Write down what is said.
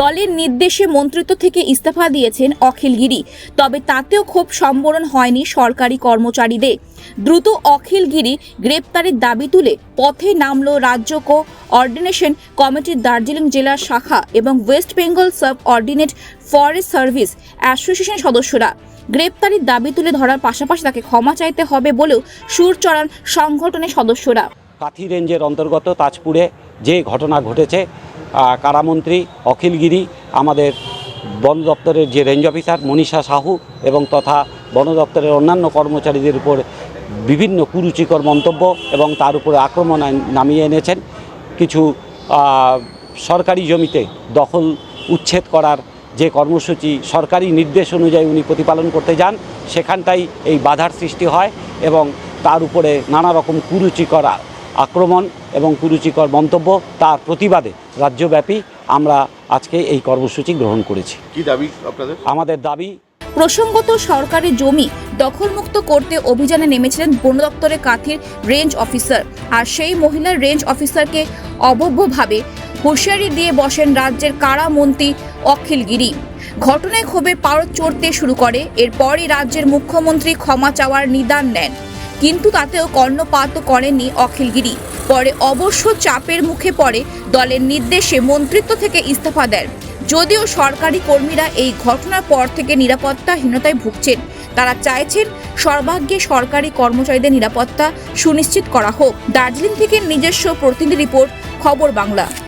দলের নির্দেশে মন্ত্রিত্ব থেকে ইস্তফা দিয়েছেন অখিল গিরি, তবে তাতেও ক্ষোভ সম্বরণ হয়নি সরকারি কর্মচারীদের। দ্রুত অখিল গিরি গ্রেপ্তারের দাবি তুলে পথে নামল রাজ্য কো অর্ডিনেশন কমিটির দার্জিলিং জেলার শাখা এবং West Bengal subordinate forest service association সদস্যরা। গ্রেপ্তারির দাবি তুলে ধরার পাশাপাশি তাকে ক্ষমা চাইতে হবে বলেও সুর চড়ান সংগঠনের সদস্যরা। কাথি রেঞ্জের অন্তর্গত তাজপুরে যে ঘটনা ঘটেছে কারামন্ত্রী অখিলগিরি আমাদের বন দপ্তরের যে রেঞ্জ অফিসার মনীষা সাহু এবং তথা বন দপ্তরের অন্যান্য কর্মচারীদের উপর বিভিন্ন কুরুচিকর মন্তব্য এবং তার উপরে আক্রমণ নামিয়ে এনেছেন। কিছু সরকারি জমিতে দখল উচ্ছেদ করার যে কর্মসূচি সরকারি নির্দেশ অনুযায়ী উনি প্রতিপালন করতে যান, সেখানটাই এই বাধার সৃষ্টি হয় এবং তার উপরে নানা রকম কুরুচিকর আক্রমণ এবং কুরুচিকর মন্তব্য তার প্রতিবাদে রাজ্যব্যাপী আমরা আজকে এই কর্মসূচি গ্রহণ করেছি। কি দাবি আপনাদের? আমাদের দাবি প্রসঙ্গত সরকারি জমি দখলমুক্ত করতে অভিযানে নেমেছিলেন বন দপ্তরের কাথির রেঞ্জ অফিসার। আর সেই মহিলার রেঞ্জ অফিসারকে অবব্যভাবে হুঁশিয়ারি দিয়ে বসেন রাজ্যের কারামন্ত্রী অখিল গিরি। ঘটনায় ক্ষোভে পারদ চড়তে শুরু করে। এরপরই রাজ্যের মুখ্যমন্ত্রী ক্ষমা চাওয়ার নিদান নেন। কিন্তু তাতেও কর্ণপাত করেননি অখিলগিরি পরে অবশ্য চাপের মুখে পড়ে দলের নির্দেশে মন্ত্রিত্ব থেকে ইস্তফা দেন। যদিও সরকারি কর্মীরা এই ঘটনার পর থেকে নিরাপত্তাহীনতায় ভুগছেন। তারা চাইছেন সর্বাগ্যে সরকারি কর্মচারীদের নিরাপত্তা সুনিশ্চিত করা হোক। দার্জিলিং থেকে নিজস্ব প্রতিনিধি রিপোর্ট, খবর বাংলা।